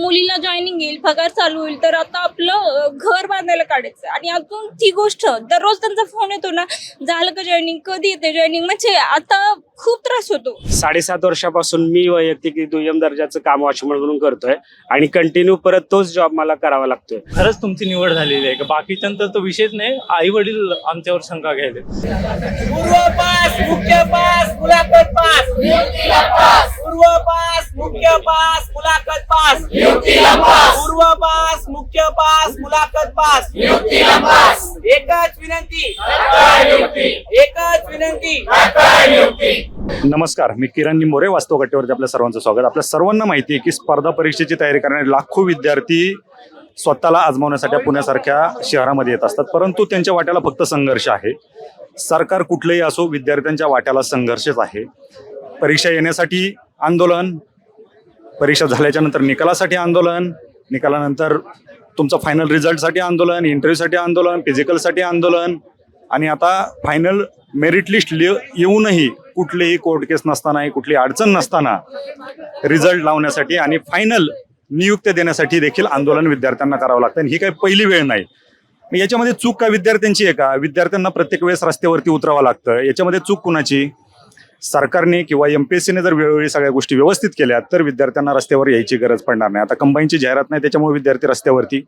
मुलीला जॉईनिंग येईल पगार चालू होईल तर आता आपलं घर बांधायला काढायचं. आणि अजून ती गोष्ट दररोज त्यांचा फोन येतो ना झालं का जॉईनिंग कधी येते जॉईनिंग म्हणजे आता खूप त्रास होतो. साडेसात वर्षापासून मी वैयक्तिक दुय्यम दर्जाचं काम वॉचमन म्हणून करतोय आणि कंटिन्यू परत तोच जॉब मला करावा लागतोय. खरंच तुमची निवड झालेली आहे. का बाकीच्यांतर तो विषयच नाही. आई वडील आमच्यावर शंका घ्यायले पूर्व पास मुख्य पास मुलाखत पास. पूर्व पास मुख्य पास मुलाखत पास. पूर्व पास मुख्य पास मुलाखत पास. एकच विनंती. एकच विनंती. नमस्कार मी किरण निंबोरे वास्तव कट्टेवरती आपल्या सर्वांचं स्वागत. आपल्या सर्वांना माहिती आहे की स्पर्धा परीक्षेची तयारी करणारे लाखो विद्यार्थी स्वतःला आजमावण्यासाठी पुण्यासारख्या शहरामध्ये येत असतात. परंतु त्यांच्या वाट्याला फक्त संघर्ष आहे. सरकार कुठलंही असो विद्यार्थ्यांच्या वाट्याला संघर्षच आहे. परीक्षा येण्यासाठी आंदोलन परीक्षा झाल्याच्यानंतर निकालासाठी आंदोलन निकालानंतर तुमचं फायनल रिझल्टसाठी आंदोलन इंटरव्ह्यूसाठी आंदोलन फिजिकलसाठी आंदोलन. आणि आता फायनल मेरिट लिस्ट लि येऊनही कुठलीही कोर्ट केस नसतानाही कुठली अडचण नसताना रिझल्ट लावण्यासाठी आणि फायनल नियुक्त्या देण्यासाठी देखील आंदोलन विद्यार्थ्यांना करावं लागतं. आणि ही काही पहिली वेळ नाही. याच्यामध्ये चूक का विद्यार्थ्यांची आहे का? विद्यार्थ्यांना प्रत्येक वेळेस रस्त्यावरती उतरावं लागतं. याच्यामध्ये चूक कुणाची? सरकारने किंवा एम पी एस सीने जर वेळोवेळी सगळ्या गोष्टी व्यवस्थित केल्या तर विद्यार्थ्यांना रस्त्यावर यायची गरज पडणार नाही. आता कंबाईनची जाहिरात नाही त्याच्यामुळे विद्यार्थी रस्त्यावरती.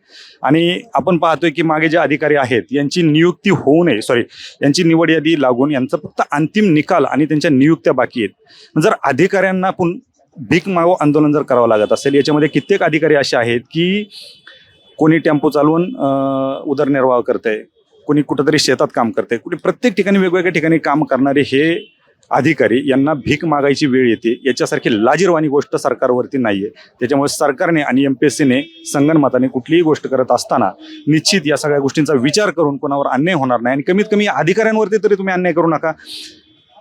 आणि आपण पाहतोय की मागे जे अधिकारी आहेत यांची नियुक्ती होऊ नये सॉरी यांची निवड यादी लागून यांचं फक्त अंतिम निकाल आणि त्यांच्या नियुक्त्या बाकी आहेत. जर अधिकाऱ्यांना पण भीक मागो आंदोलन जर करावं लागत असेल याच्यामध्ये कित्येक अधिकारी असे आहेत की कोणी टेम्पो चालवून उदरनिर्वाह उदरनिर्वाह आहे कोणी कुठंतरी शेतात काम करते कुठे प्रत्येक ठिकाणी वेगवेगळ्या ठिकाणी काम करणारे हे अधिकारी यांना भीक मागायची वेळ येते याच्यासारखी लाजीरवाणी गोष्ट सरकारवरती नाहीये. त्याच्यामुळे सरकारने आणि एम पी एस सीने संगणमताने कुठलीही गोष्ट करत असताना निश्चित या सगळ्या गोष्टींचा विचार करून कोणावर अन्याय होणार नाही. आणि कमीत कमी अधिकाऱ्यांवरती तरी तुम्ही अन्याय करू नका.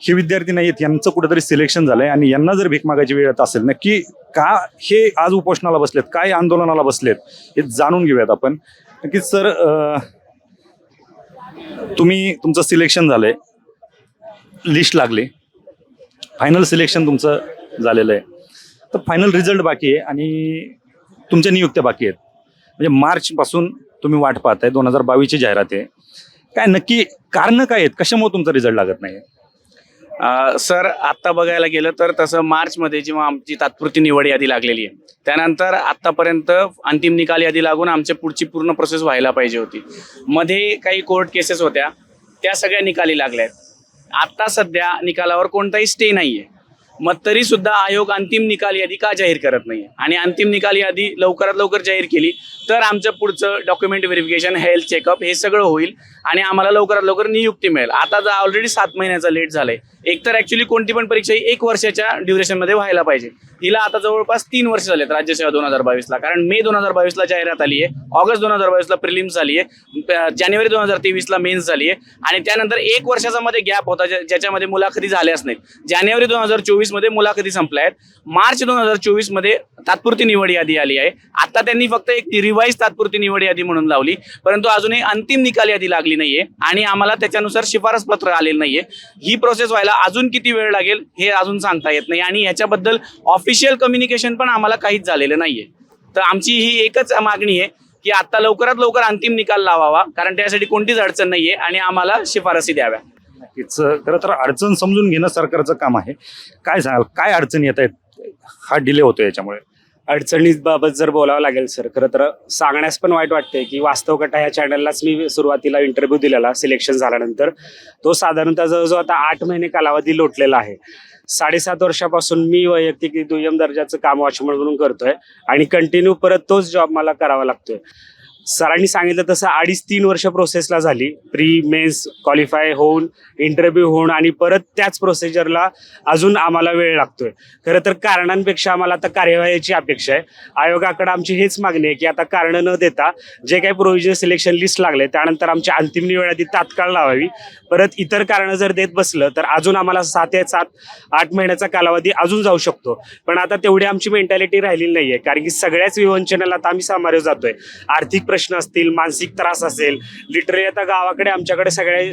हे विद्यार्थी नाही आहेत यांचं कुठेतरी सिलेक्शन झालंय आणि यांना जर भीक मागायची वेळ येत असेल नक्की का हे आज उपोषणाला बसलेत काय आंदोलनाला बसलेत हे जाणून घेऊयात आपण. नक्कीच सर तुम्ही तुमचं सिलेक्शन झालंय. लिस्ट लागली. फायनल सिलेक्शन तुमचं झालेलं आहे. तर फायनल रिझल्ट बाकी आहे आणि तुमच्या नियुक्त्या बाकी आहेत. म्हणजे मार्चपासून तुम्ही वाट पाहताय दोन हजार बावीसची जाहिरात आहे. काय नक्की कारण काय आहेत? कशामुळे तुमचा रिझल्ट लागत नाही? सर आत्ता बघायला गेलं तर तसं मार्चमध्ये जेव्हा आमची तात्पुरती निवड यादी लागलेली आहे त्यानंतर आत्तापर्यंत अंतिम निकाल यादी लागून आमच्या पुढची पूर्ण प्रोसेस व्हायला पाहिजे होती. मध्ये काही कोर्ट केसेस होत्या त्या सगळ्या निकाली लागल्या आहेत आत्ता सध्या निकालावर कोणताही स्टे नाही आहे मग तरी सुद्धा आयोग अंतिम निकाल यादी का जाहीर करत नाही आणि अंतिम निकाल यादी लवकरात लवकर जाहीर केली तर आमचं पुढचं डॉक्युमेंट व्हेरिफिकेशन हेल्थ चेकअप हे सगळं होईल आणि आम्हाला लवकरात लवकर नियुक्ती मिळेल. आता जर ऑलरेडी सात महिन्याचा लेट झालाय. एक तर ऍक्च्युली कोणती पण परीक्षा ही एक वर्षाच्या ड्युरेशनमध्ये व्हायला पाहिजे. तिला आता जवळपास तीन वर्ष झालेत राज्यसेवा दोन हजार बावीसला. कारण मे दोन हजार बावीसला जाहिरात आली आहे ऑगस्ट दोन हजार बावीसला प्रिलिम्स झाली आहे जानेवारी दोन हजार तेवीसला मेन्स झाली आहे आणि त्यानंतर एक वर्षाचा मध्ये गॅप होता ज्या- ज्याच्यामध्ये मुलाखती झाल्याच नाहीत. जानेवारी दोन हजार चोवीसमध्ये मुलाखती संपल्या आहेत. मार्च दोन हजार चोवीसमध्ये तात्पुरती निवड यादी आली आहे. आता त्यांनी फक्त एक रिवाईज तात्पुरती निवड यादी म्हणून लावली परंतु अजूनही अंतिम निकाल यादी लागली नाहीये आणि आम्हाला त्याच्यानुसार शिफारस पत्र आलेलं नाहीये. ही प्रोसेस व्हायला अजून किती वेळ लागेल हे अजून सांगता येत नाही आणि याच्याबद्दल ऑफिस ऑफिशियल कम्युनिकेशन पण आम्हाला काहीच झालेलं नाहीये. तर आमची ही एकच मागणी आहे की आता लवकरात लवकर अंतिम निकाल लावावा कारण त्यासाठी कोणतीच अडचण नाहीये आणि आम्हाला शिफारसी द्याव्या. नक्कीच खरं तर अडचण समजून घेणं सरकारचं काम आहे. काय सांगाल? काय अडचणी येत आहेत? हा डिले होतो याच्यामुळे. अडचणीबाबत जर बोलावं लागेल सर खरं तर सांगण्यास पण वाईट वाटते की वास्तव कटा ह्या चॅनललाच मी सुरुवातीला इंटरव्ह्यू दिलेला सिलेक्शन झाल्यानंतर. तो साधारणतः जवळजवळ आता आठ महिने कालावधी लोटलेला आहे. साडेसात वर्षापासून मी वैयक्तिक दुय्यम दर्जाचं काम वॉचमन म्हणून करतोय आणि कंटिन्यू परत तोच जॉब मला करावा लागतोय. सरांनी सांगितलं तसं अडीच तीन वर्ष प्रोसेसला झाली. प्री मेन्स क्वालिफाय होऊन इंटरव्ह्यू होऊन आणि परत त्याच प्रोसिजरला अजून आम्हाला वेळ लागतोय. खरं तर कारणांपेक्षा आम्हाला आता कार्यवाहीची अपेक्षा आहे. आयोगाकडे आमची हेच मागणी आहे की आता कारण न देता जे काही प्रोव्हिजन सिलेक्शन लिस्ट लागले त्यानंतर आमची अंतिम निवड आधी तात्काळ लावावी. परत इतर कारणं जर देत बसलं तर अजून आम्हाला सात ते सात आठ महिन्याचा कालावधी अजून जाऊ शकतो. पण आता तेवढी आमची मेंटॅलिटी राहिलेली नाही आहे कारण की सगळ्याच विवंचनाला आता आम्ही सामोरे जातोय. आर्थिक प्रश्न प्रश्न असतील मानसिक त्रास असेल लिटरली आता गावाकडे आमच्याकडे सगळे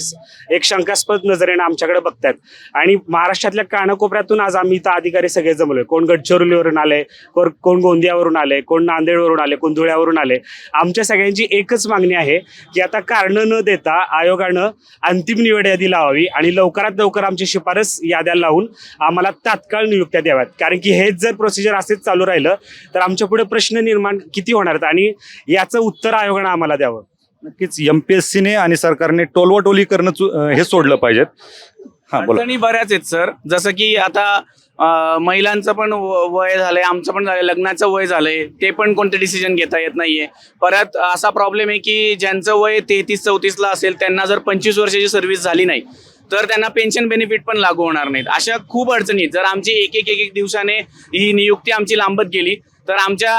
एक शंकास्पद नजरेने आमच्याकडे बघतात आणि महाराष्ट्रातल्या कानाकोपऱ्यातून आज आम्ही इथं अधिकारी सगळे जमलोय. कोण गडचिरोलीवरून आले कोण कोण गोंदियावरून आले कोण नांदेडवरून आले कोण धुळ्यावरून आले आमच्या सगळ्यांची एकच मागणी आहे की आता कारणं न देता आयोगानं अंतिम निवड यादी लावावी आणि लवकरात लवकर आमची शिफारस याद्या लावून आम्हाला तात्काळ नियुक्त्या द्याव्यात. कारण की हेच जर प्रोसिजर असेच चालू राहिलं तर आमच्या पुढे प्रश्न निर्माण किती होणार आणि याचं उत्तर आयोगानं आम्हाला द्यावं. नक्कीच एमपीएससीने आणि सरकारने टोलवाटोली करणं चु- अं, हे सोडलं पाहिजेत. हा बोला. अडचणी बऱ्याच आहेत सर. जसं की आता अं, महिलांचं पण व- वय झालंय आमचं पण झालंय लग्नाचं वय झालंय ते पण कोणते डिसिजन घेता येत नाहीये. परत असा प्रॉब्लेम आहे की ज्यांचं वय तेहतीस चौतीसला असेल त्यांना जर पंचवीस वर्षाची सर्व्हिस झाली नाही तर त्यांना पेन्शन बेनिफिट पण लागू होणार नाहीत. अशा खूप अडचणी आहेत. जर आमची एक एक एक एक दिवसाने ही नियुक्ती आमची लांबत गेली तर आमच्या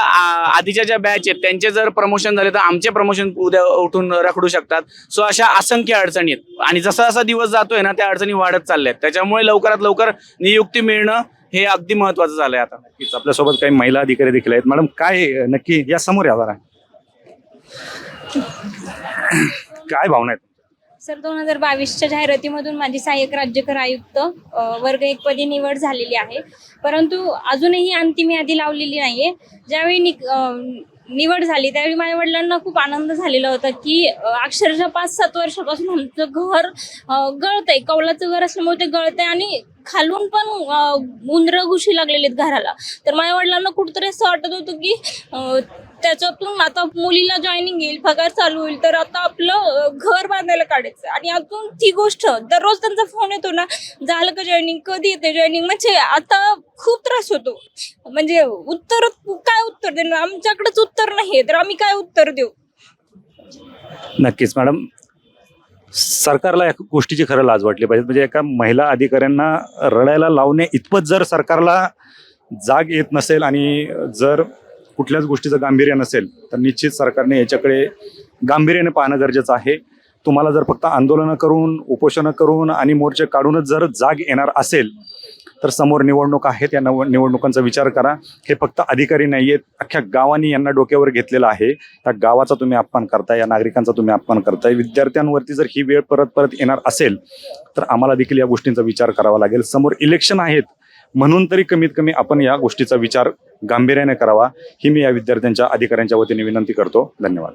आधीच्या ज्या बॅच आहेत त्यांचे जर प्रमोशन झाले तर आमचे प्रमोशन उद्या उठून रखडू शकतात. सो अशा असंख्य अडचणी आहेत. आणि जसा जसा दिवस जातोय ना त्या अडचणी वाढत चालल्या आहेत त्याच्यामुळे लवकरात लवकर नियुक्ती मिळणं हे अगदी महत्वाचं झालंय आता. नक्कीच. आपल्यासोबत काही महिला अधिकारी देखील आहेत. मॅडम काय नक्की या समोर या जरा. काय भावना आहेत? सर दोन हजार बावीसच्या जाहिरातीमधून माझी सहाय्यक राज्यकर आयुक्त अ, वर्ग एक पदी निवड झालेली आहे. परंतु अजूनही अंतिम यादी लावलेली नाहीये. ज्यावेळी नि- अ, निवड झाली त्यावेळी माझ्या वडिलांना खूप आनंद झालेला होता की अ, अक्षरशः पाच सात वर्षापासून आमचं घर अ, गळतंय. कौलाचं घर असल्यामुळे ते गळतंय आणि खालून पण अ, उंदरं घुशी लागलेली आहेत घराला. तर माझ्या वडिलांना कुठंतरी असं वाटत होतं की अ, त्याच्यातून आता मुलीला जॉईनिंग येईल पगार चालू होईल तर आता आपलं घर बांधायला काढायचं. आणि अजून ती गोष्ट दररोज त्यांचा फोन येतो ना झालं का जॉईनिंग कधी येते जॉईनिंग म्हणजे आता खूप त्रास होतो. म्हणजे उत्तर काय उत्तर देणार? आमच्याकडेच उत्तर नाही तर आम्ही काय उत्तर देऊ? नक्कीच मॅडम. सरकारला या गोष्टीची खरं लाज वाटली पाहिजे. म्हणजे एका महिला अधिकाऱ्यांना रडायला लावणे इतपत जर सरकारला जाग येत नसेल आणि जर कुठल्याच गोष्टीचं गांभीर्य नसेल तर निश्चित सरकारने याच्याकडे गांभीर्याने पाहणं गरजेचं आहे. तुम्हाला जर फक्त आंदोलनं करून उपोषणं करून आणि मोर्चे काढूनच जर जाग येणार असेल तर समोर निवडणूक आहेत या नव निवडणुकांचा विचार करा. हे फक्त अधिकारी नाही आहेत अख्ख्या गावांनी यांना डोक्यावर घेतलेलं आहे. त्या गावाचा तुम्ही अपमान करताय या नागरिकांचा तुम्ही अपमान करताय. विद्यार्थ्यांवरती जर ही वेळ परत परत येणार असेल तर आम्हाला देखील या गोष्टींचा विचार करावा लागेल. समोर इलेक्शन आहेत म्हणून तरी कमीत कमी आपण या गोष्टीचा विचार गांभीर्याने करावा. ही मी या विद्यार्थ्यांच्या अधिकाऱ्यांच्या वतीने विनंती करतो. धन्यवाद.